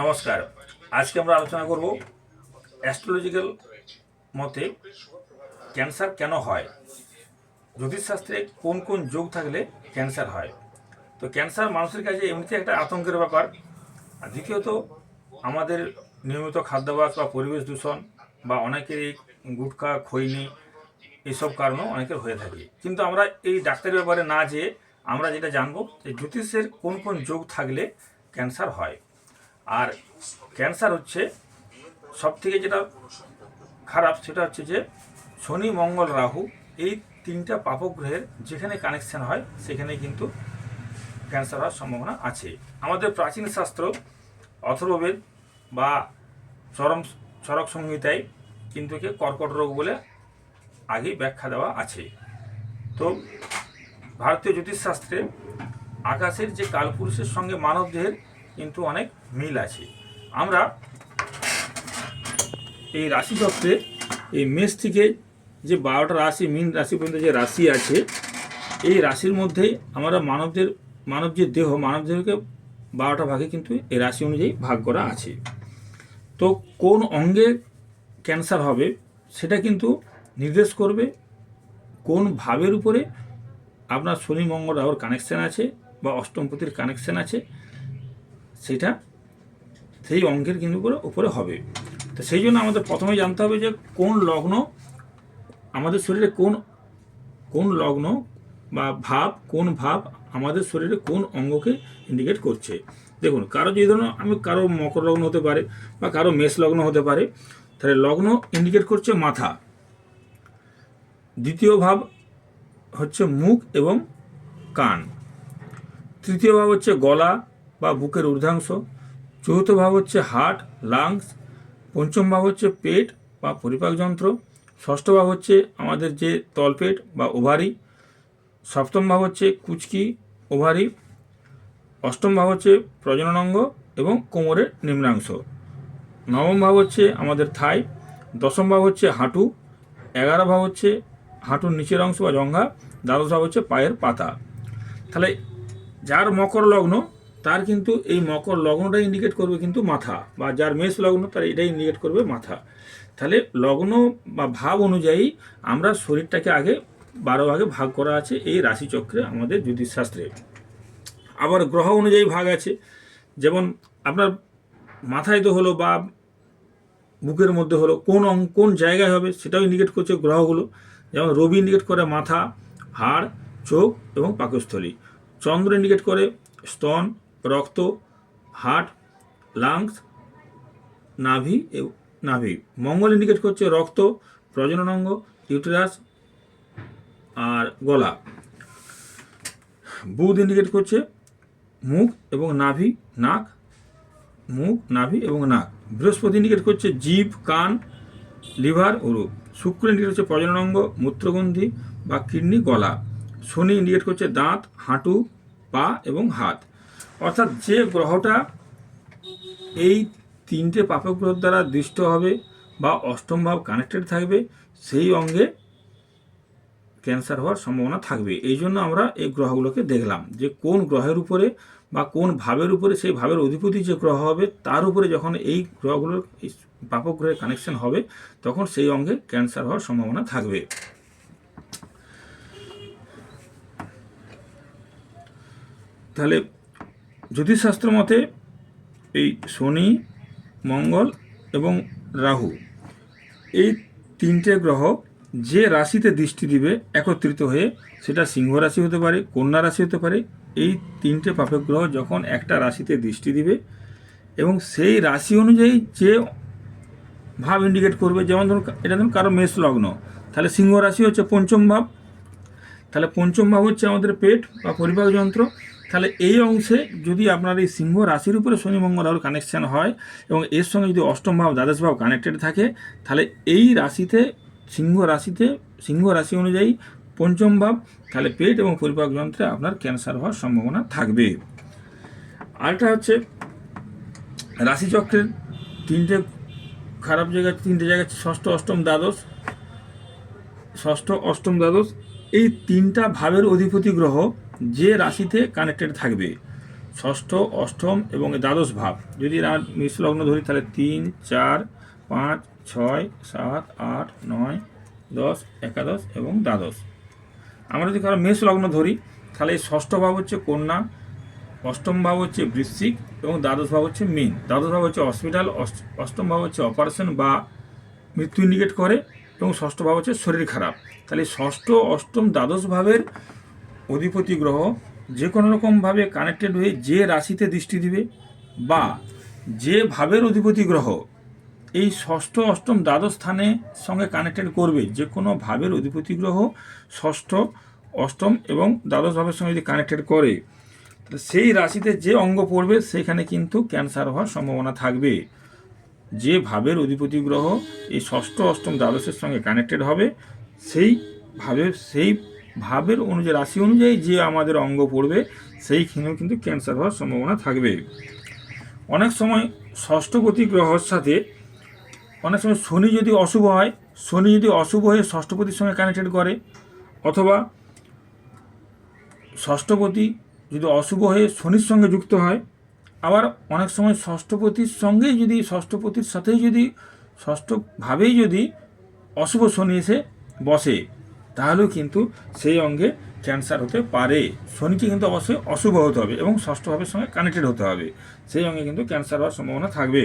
নমস্কার। আজকে আমরা আলোচনা করব অ্যাস্ট্রোলজিক্যাল মতে ক্যান্সার কেন হয়? জ্যোতিষশাস্ত্রে কোন কোন যোগ থাকলে ক্যান্সার হয়? তো ক্যান্সার মানুষের কাছে এমনিতে একটা আতঙ্কের ব্যাপার। দ্বিতীয়ত, আমাদের নিয়মিত খাদ্যাভ্যাস বা পরিবেশ দূষণ বা অনেকেরই গুটখা, খৈনি এসব কারণেও অনেকের হয়ে থাকে। কিন্তু আমরা এই ডাক্তারের ব্যাপারে না যেয়ে আমরা যেটা জানব যে জ্যোতিষের কোন কোন যোগ থাকলে ক্যান্সার হয়। আর ক্যান্সার হচ্ছে সব থেকে যেটা খারাপ, সেটা হচ্ছে যে শনি, মঙ্গল, রাহু এই তিনটা পাপগ্রহের যেখানে কানেকশন হয় সেখানে কিন্তু ক্যান্সার হওয়ার সম্ভাবনা আছে। আমাদের প্রাচীন শাস্ত্র অথর্ববেদ বা চরম চরক সংহিতায় কিন্তু একে কর্কট রোগ বলে আগেই ব্যাখ্যা দেওয়া আছে। তো ভারতীয় জ্যোতিষশাস্ত্রে আকাশের যে কালপুরুষের সঙ্গে মানবদেহের কিন্তু অনেক মিল আছে। আমরা এই রাশিচক্রে এই মেষ থেকে যে বারোটা রাশি, মিন রাশি পর্যন্ত যে রাশি আছে, এই রাশির মধ্যেই আমরা মানবদের, মানব যে দেহ, মানব দেহকে বারোটা ভাগে কিন্তু এই রাশি অনুযায়ী ভাগ করা আছে। তো কোন অঙ্গে ক্যান্সার হবে সেটা কিন্তু নির্দেশ করবে কোন ভাবের উপরে আপনার শনি, মঙ্গল, রাহুর কানেকশান আছে বা অষ্টমপতির কানেকশান আছে। সেটা সেই অঙ্কের কিন্তু উপরে উপরে হবে। তো সেই জন্য আমাদের প্রথমে জানতে হবে যে কোন লগ্ন, আমাদের শরীরে কোন কোন লগ্ন বা ভাব, কোন ভাব আমাদের শরীরে কোন অঙ্গকে ইন্ডিকেট করছে। দেখুন, কারও যদি ধরুন আমি কারও মকর লগ্ন হতে পারে বা কারও মেষ লগ্ন হতে পারে, তাহলে লগ্ন ইন্ডিকেট করছে মাথা। দ্বিতীয় ভাব হচ্ছে মুখ এবং কান। তৃতীয় ভাব হচ্ছে গলা বা বুকের ঊর্ধ্বাংশ। চতুর্থ ভাব হচ্ছে হার্ট, লাংস। পঞ্চম ভাব হচ্ছে পেট বা পরিপাক যন্ত্র। ষষ্ঠ ভাব হচ্ছে আমাদের যে তলপেট বা ওভারি। সপ্তম ভাব হচ্ছে কুচকি, ওভারি। অষ্টম ভাব হচ্ছে প্রজনন অঙ্গ এবং কোমরের নিম্নাংশ। নবম ভাব হচ্ছে আমাদের থাই। দশম ভাব হচ্ছে হাঁটু। এগারো ভাব হচ্ছে হাঁটুর নিচের অংশ বা জঙ্ঘা। দ্বাদশ ভাব হচ্ছে পায়ের পাতা। তাহলে যার মকর লগ্ন তার কিন্তু এই মকর লগ্নটা ইন্ডিকেট করবে কিন্তু মাথা, বা যার মেষ লগ্ন তার এটাই ইন্ডিকেট করবে মাথা। তাহলে লগ্ন বা ভাব অনুযায়ী আমরা শরীরটাকে আগে বারো ভাগে ভাগ করা আছে এই রাশিচক্রে আমাদের জ্যোতিষশাস্ত্রে। আবার গ্রহ অনুযায়ী ভাগ আছে, যেমন আপনার মাথায় তো হলো বা বুকের মধ্যে হলো কোন অং, কোন জায়গায় হবে সেটাও ইন্ডিকেট করছে গ্রহগুলো। যেমন রবি ইন্ডিকেট করে মাথা, হাড়, চোখ এবং পাকস্থলী। চন্দ্র ইন্ডিকেট করে স্তন রক্ত, হার্ট, লাংস, নাভি নাভি। মঙ্গল ইন্ডিকেট করছে রক্ত, প্রজনন অঙ্গ ইউটেরাস আর গলা। বুধ ইন্ডিকেট করছে মুখ এবং নাভি, নাক, মুখ, নাভি এবং নাক। বৃহস্পতি ইন্ডিকেট করছে জিভ কান, লিভার উরু শুক্র ইন্ডিকেট হচ্ছে প্রজনন অঙ্গ মূত্রগ্রন্থি বা কিডনি, গলা। শনি ইন্ডিকেট করছে দাঁত, হাঁটু, পা এবং হাত। অর্থাৎ যে গ্রহটা এই তিনটে পাপক গ্রহ দ্বারা দৃষ্ট হবে বা অষ্টম ভাব কানেক্টেড থাকবে, সেই অঙ্গে ক্যান্সার হওয়ার সম্ভাবনা থাকবে। এই জন্য আমরা এই গ্রহগুলোকে দেখলাম যে কোন গ্রহের উপরে বা কোন ভাবের উপরে, সেই ভাবের অধিপতি যে গ্রহ হবে, তার উপরে যখন এই গ্রহগুলোর এই পাপক কানেকশন হবে, তখন সেই অঙ্গে ক্যান্সার হওয়ার সম্ভাবনা থাকবে। তাহলে জ্যোতিষশাস্ত্র মতে এই শনি, মঙ্গল এবং রাহু এই তিনটে গ্রহ যে রাশিতে দৃষ্টি দিবে একত্রিত হয়ে সেটা সিংহ রাশি হতে পারে, কন্যা রাশি হতে পারে, এই তিনটে পাপক গ্রহ যখন একটা রাশিতে দৃষ্টি দিবে এবং সেই রাশি অনুযায়ী যে ভাব ইন্ডিকেট করবে, যেমন ধরুন এটা ধরুন কারও মেষ লগ্ন, তাহলে সিংহ রাশি হচ্ছে পঞ্চম ভাব, তাহলে পঞ্চম ভাব হচ্ছে আমাদের পেট বা পরিপাক যন্ত্র তাহলে এই অংশে যদি আপনার এই সিংহ রাশির উপরে শনি, মঙ্গল রাহুর কানেকশান হয় এবং এর সঙ্গে যদি অষ্টম ভাব, দ্বাদশ ভাব কানেক্টেড থাকে, তাহলে এই রাশিতে, সিংহ রাশিতে, সিংহ রাশি অনুযায়ী পঞ্চম ভাব, তাহলে পেট এবং পরিপাক যন্ত্রে আপনার ক্যান্সার হওয়ার সম্ভাবনা থাকবে। আরেকটা হচ্ছে রাশিচক্রের তিনটে খারাপ জায়গা, তিনটে জায়গা ষষ্ঠ, অষ্টম, দ্বাদশ। ষষ্ঠ, অষ্টম, দ্বাদশ, এই তিনটা ভাবের অধিপতি গ্রহ যে রাশিতে কানেক্টেড থাকবে, ষষ্ঠ, অষ্টম এবং দ্বাদশ ভাব। যদি এরা মিশ্র লগ্ন ধরি, তাহলে তিন, চার, পাঁচ, ছয়, সাত, আট, নয়, দশ, একাদশ এবং দ্বাদশ। আমরা যদি কারও মেষ লগ্ন ধরি, তাহলে ষষ্ঠ ভাব হচ্ছে কন্যা, অষ্টম ভাব হচ্ছে বৃশ্চিক এবং দ্বাদশ ভাব হচ্ছে মিন। দ্বাদশ ভাব হচ্ছে হসপিটাল অষ্টম ভাব হচ্ছে অপারেশন বা মৃত্যু ইন্ডিকেট করে এবং ষষ্ঠ ভাব হচ্ছে শরীর খারাপ। তাহলে ষষ্ঠ, অষ্টম, দ্বাদশ ভাবের অধিপতি গ্রহ যে কোনো রকমভাবে কানেক্টেড হয়ে যে রাশিতে দৃষ্টি দিবে বা যে ভাবের অধিপতি গ্রহ এই ষষ্ঠ, অষ্টম দ্বাদশ স্থানে সঙ্গে কানেক্টেড করবে যে কোনো ভাবের অধিপতি গ্রহ ষষ্ঠ, অষ্টম এবং দ্বাদশ ভাবের সঙ্গে যদি কানেক্টেড করে সেই রাশিতে যে অঙ্গ পড়বে সেখানে কিন্তু ক্যান্সার হওয়ার সম্ভাবনা থাকবে। যে ভাবের অধিপতি গ্রহ এই ষষ্ঠ, অষ্টম, দ্বাদশের সঙ্গে কানেক্টেড হবে, সেই ভাবে, সেই ভাবের অনুযায়ী, রাশি অনুযায়ী যে আমাদের অঙ্গ পড়বে, সেইখানেও কিন্তু ক্যান্সার হওয়ার সম্ভাবনা থাকবে। অনেক সময় ষষ্ঠপতি গ্রহর সাথে অনেক সময় শনি যদি অশুভ হয়, শনি যদি অশুভ হয়ে ষষ্ঠপতির সঙ্গে কানেক্টেড করে, অথবা ষষ্ঠপতি যদি অশুভ হয়ে শনির সঙ্গে যুক্ত হয়, আবার অনেক সময় ষষ্ঠপতির সঙ্গেই যদি ষষ্ঠপতির সাথেই যদি ষষ্ঠভাবেই যদি অশুভ শনি এসে বসে তাহলেও কিন্তু সেই অঙ্গে ক্যান্সার হতে পারে। শনিকে কিন্তু অবশ্যই অশুভ হতে হবে এবং ষষ্ঠভাবের সঙ্গে কানেক্টেড হতে হবে। সেই অঙ্গে কিন্তু ক্যান্সার হওয়ার সম্ভাবনা থাকবে।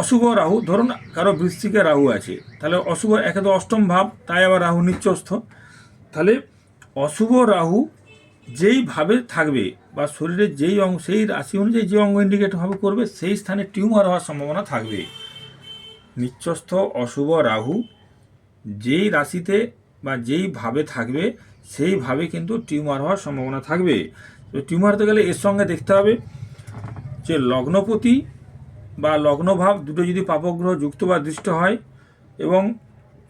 অশুভ রাহু, ধরুন কারও বৃশ্চিকে রাহু আছে, তাহলে অশুভ একে তো অষ্টম ভাব, তাই আবার রাহু নিচ্চস্থ তাহলে অশুভ রাহু যেই ভাবে থাকবে বা শরীরের যেই অঙ্গ, সেই রাশি অনুযায়ী যে অঙ্গ ইন্ডিকেট ভাবে করবে, সেই স্থানে টিউমার হওয়ার সম্ভাবনা থাকবে। নিচ্চস্থ অশুভ রাহু যেই রাশিতে বা যেই ভাবে থাকবে, সেই ভাবে কিন্তু টিউমার হওয়ার সম্ভাবনা থাকবে। তো টিউমার হতে গেলে এর সঙ্গে দেখতে হবে যে লগ্নপতি বা লগ্নভাব দুটো যদি পাপগ্রহ যুক্ত বা দৃষ্ট হয় এবং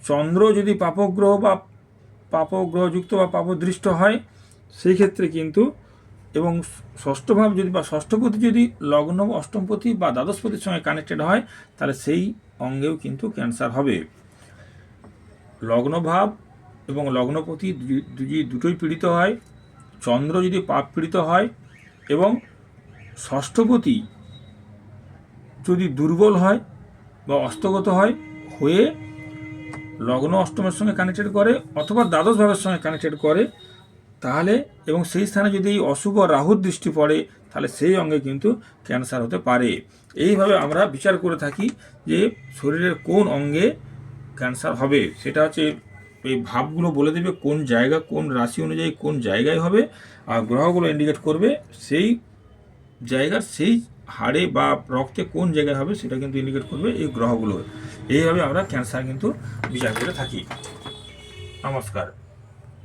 চন্দ্র যদি পাপগ্রহ বা পাপগ্রহ যুক্ত বা পাপদৃষ্ট হয়, সেই ক্ষেত্রে কিন্তু এবং ষষ্ঠভাব যদি বা ষষ্ঠপতি যদি লগ্ন অষ্টমপতি বা দ্বাদশপতির সঙ্গে কানেক্টেড হয়, তাহলে সেই অঙ্গেও কিন্তু ক্যান্সার হবে। লগ্নভাব এবং লগ্নপতি যদি দুটোই পীড়িত হয়, চন্দ্র যদি পাপ পীড়িত হয় এবং ষষ্ঠপতি যদি দুর্বল হয় বা অস্তগত হয়, হয়ে লগ্ন অষ্টমের সঙ্গে কানেক্টেড করে অথবা দ্বাদশ ভাবের সঙ্গে কানেক্টেড করে, তাহলে এবং সেই স্থানে যদি এই অশুভ রাহুর দৃষ্টি পড়ে, তাহলে সেই অঙ্গে কিন্তু ক্যান্সার হতে পারে। এইভাবে আমরা বিচার করে থাকি যে শরীরের কোন অঙ্গে ক্যান্সার হবে, সেটা হচ্ছে এই ভাবগুলো বলে দেবে কোন জায়গা, কোন রাশি অনুযায়ী কোন জায়গায় হবে, আর গ্রহগুলো ইন্ডিকেট করবে সেই জায়গার সেই হাড়ে বা রক্তে কোন জায়গায় হবে সেটা কিন্তু ইন্ডিকেট করবে এই গ্রহগুলো। এইভাবে আমরা ক্যান্সার কিন্তু বিচার করে থাকি। নমস্কার।